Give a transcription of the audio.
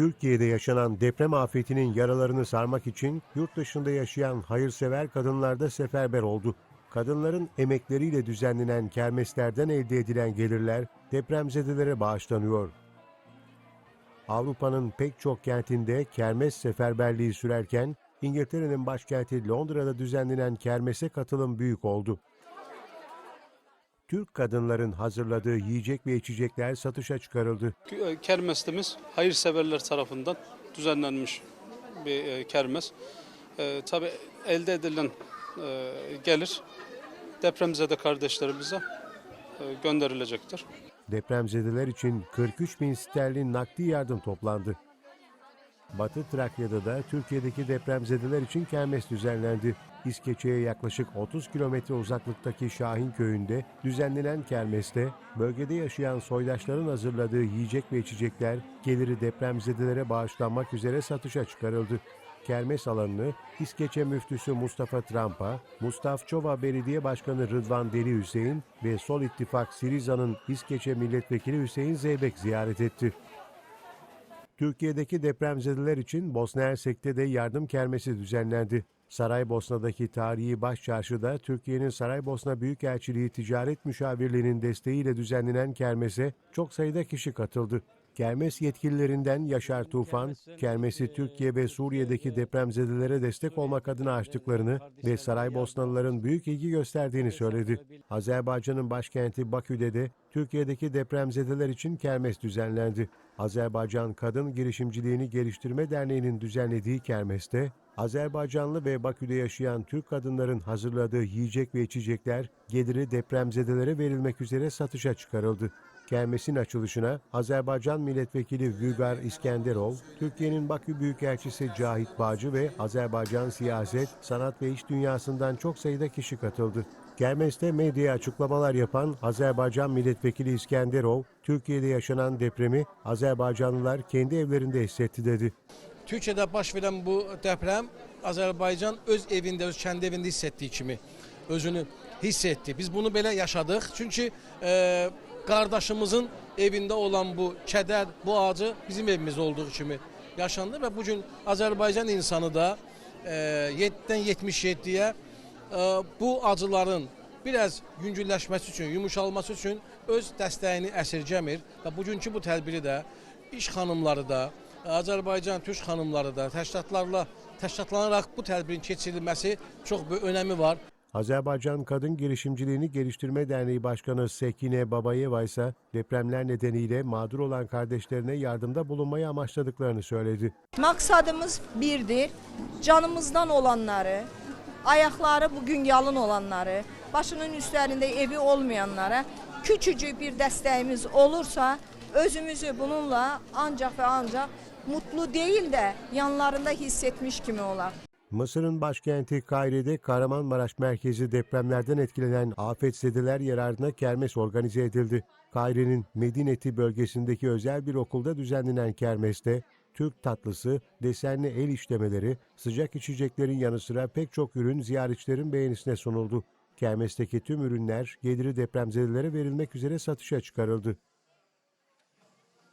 Türkiye'de yaşanan deprem afetinin yaralarını sarmak için yurt dışında yaşayan hayırsever kadınlar da seferber oldu. Kadınların emekleriyle düzenlenen kermeslerden elde edilen gelirler depremzedelere bağışlanıyor. Avrupa'nın pek çok kentinde kermes seferberliği sürerken İngiltere'nin başkenti Londra'da düzenlenen kermese katılım büyük oldu. Türk kadınların hazırladığı yiyecek ve içecekler satışa çıkarıldı. Kermesimiz hayırseverler tarafından düzenlenmiş bir e, kermes. E, tabii elde edilen e, gelir depremzede kardeşlerimize e, gönderilecektir. Depremzedeler için 43 bin sterlin nakdi yardım toplandı. Batı Trakya'da da Türkiye'deki depremzedeler için kermes düzenlendi. İskeçe'ye yaklaşık 30 kilometre uzaklıktaki Şahin köyünde düzenlenen kermeste bölgede yaşayan soydaşların hazırladığı yiyecek ve içecekler geliri depremzedelere bağışlanmak üzere satışa çıkarıldı. Kermes alanını İskeçe müftüsü Mustafa Trampa, Mustafçova Belediye Başkanı Rıdvan Deli Hüseyin ve Sol İttifak Siriza'nın İskeçe Milletvekili Hüseyin Zeybek ziyaret etti. Türkiye'deki depremzedeler için Bosna Hersek'te de yardım kermesi düzenlendi. Saraybosna'daki tarihi baş çarşıda Türkiye'nin Saraybosna Büyükelçiliği Ticaret Müşavirliği'nin desteğiyle düzenlenen kermese çok sayıda kişi katıldı. Kermes yetkililerinden Yaşar Tufan, kermesi Türkiye ve Suriye'deki depremzedelere destek olmak adına açtıklarını ve Saraybosnalıların büyük ilgi gösterdiğini söyledi. Azerbaycan'ın başkenti Bakü'de de Türkiye'deki depremzedeler için kermes düzenlendi. Azerbaycan Kadın Girişimciliğini Geliştirme Derneği'nin düzenlediği kermeste, Azerbaycanlı ve Bakü'de yaşayan Türk kadınların hazırladığı yiyecek ve içecekler geliri depremzedelere verilmek üzere satışa çıkarıldı. Kermesin açılışına Azerbaycan Milletvekili Vügar İskenderov, Türkiye'nin Bakü Büyükelçisi Cahit Bağcı ve Azerbaycan siyaset, sanat ve iş dünyasından çok sayıda kişi katıldı. Kermeste medyaya açıklamalar yapan Azerbaycan Milletvekili İskenderov, Türkiye'de yaşanan depremi Azerbaycanlılar kendi evlerinde hissetti dedi. Türkiyədə baş verən bu deprem Azərbaycan öz evində, öz kəndi evində hiss etdiyi kimi özünü hiss etdi. Biz bunu belə yaşadıq. Çünki e, qardaşımızın evində olan bu kədər, bu acı bizim evimiz olduğu kimi yaşandı və bu gün Azərbaycan insanı da e, 7-dən 77-yə e, bu acıların biraz yüngülləşməsi üçün, yumuşalması üçün öz dəstəyini əsirgəmir və bugünkü bu tədbiri də iş xanımları da, Azərbaycan türk xanımları da təşkilatlarla təşkilatlanaraq bu tədbirin keçirilməsi çox böyük önəmi var. Azerbaycan Kadın Girişimciliğini Geliştirme Derneği Başkanı Sekine Babayeva ise depremler nedeniyle mağdur olan kardeşlerine yardımda bulunmayı amaçladıklarını söyledi. Maksadımız birdir. Canımızdan olanları, ayakları bugün yalın olanları, başının üstlerinde evi olmayanlara küçücük bir desteğimiz olursa özümüzü bununla ancak ve ancak mutlu değil de yanlarında hissetmiş kimi olar. Mısır'ın başkenti Kaire'de Kahramanmaraş merkezi depremlerden etkilenen afetzedeler yararına kermes organize edildi. Kaire'nin Medineti bölgesindeki özel bir okulda düzenlenen kermeste Türk tatlısı, desenli el işlemeleri, sıcak içeceklerin yanı sıra pek çok ürün ziyaretçilerin beğenisine sunuldu. Kermesteki tüm ürünler geliri depremzedelere verilmek üzere satışa çıkarıldı.